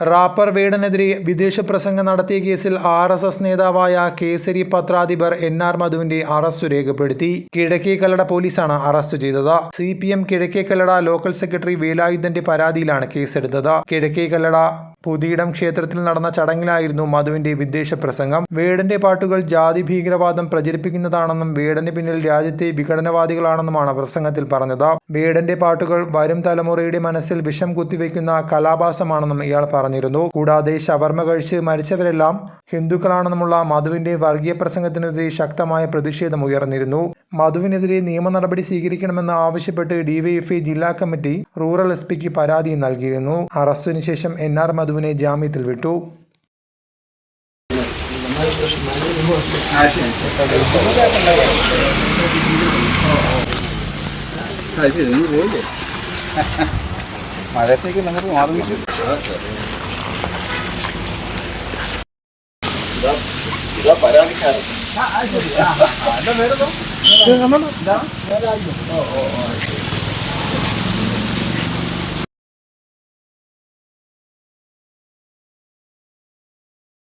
Wrapper വേടനെതിരെ വിദേശ പ്രസംഗം നടത്തിയ കേസിൽ ആർ എസ് എസ് നേതാവായ കേസരി പത്രാധിപർ എൻ ആർ മധുവിന്റെ അറസ്റ്റ് രേഖപ്പെടുത്തി. കിഴക്കേക്കല്ലട പോലീസാണ് അറസ്റ്റ് ചെയ്തത്. C P M Kizhakkekallada local secretary വേലായുധന്റെ പരാതിയിലാണ് കേസെടുത്തത്. കിഴക്കേക്കല്ലട പുതിയിടം ക്ഷേത്രത്തിൽ നടന്ന ചടങ്ങിലായിരുന്നു മധുവിന്റെ വിദേശ പ്രസംഗം. വേടന്റെ പാട്ടുകൾ ജാതി ഭീകരവാദം പ്രചരിപ്പിക്കുന്നതാണെന്നും വേടന് പിന്നിൽ രാജ്യത്തെ വിഘടനവാദികളാണെന്നുമാണ് പ്രസംഗത്തിൽ പറഞ്ഞത്. വേടന്റെ പാട്ടുകൾ വരും തലമുറയുടെ മനസ്സിൽ വിഷം കുത്തിവെക്കുന്ന കലാഭാസമാണെന്നും ഇയാൾ പറഞ്ഞിരുന്നു. കൂടാതെ ഷവർമ കഴിച്ച് മരിച്ചവരെല്ലാം ഹിന്ദുക്കളാണെന്നുമുള്ള മധുവിന്റെ വർഗീയ പ്രസംഗത്തിനെതിരെ ശക്തമായ പ്രതിഷേധം ഉയർന്നിരുന്നു. മധുവിനെതിരെ നിയമ നടപടി സ്വീകരിക്കണമെന്ന് ആവശ്യപ്പെട്ട് ഡിവൈഎഫ്ഐ ജില്ലാ കമ്മിറ്റി റൂറൽ എസ് പിക്ക് പരാതി നൽകിയിരുന്നു. അറസ്റ്റിന് ശേഷം എൻ ആർ മധുവിനെ ജാമ്യത്തിൽ വിട്ടു. മഴയത്തേക്ക് നമുക്ക് മാറുന്നില്ല പരാതിക്കാരൻ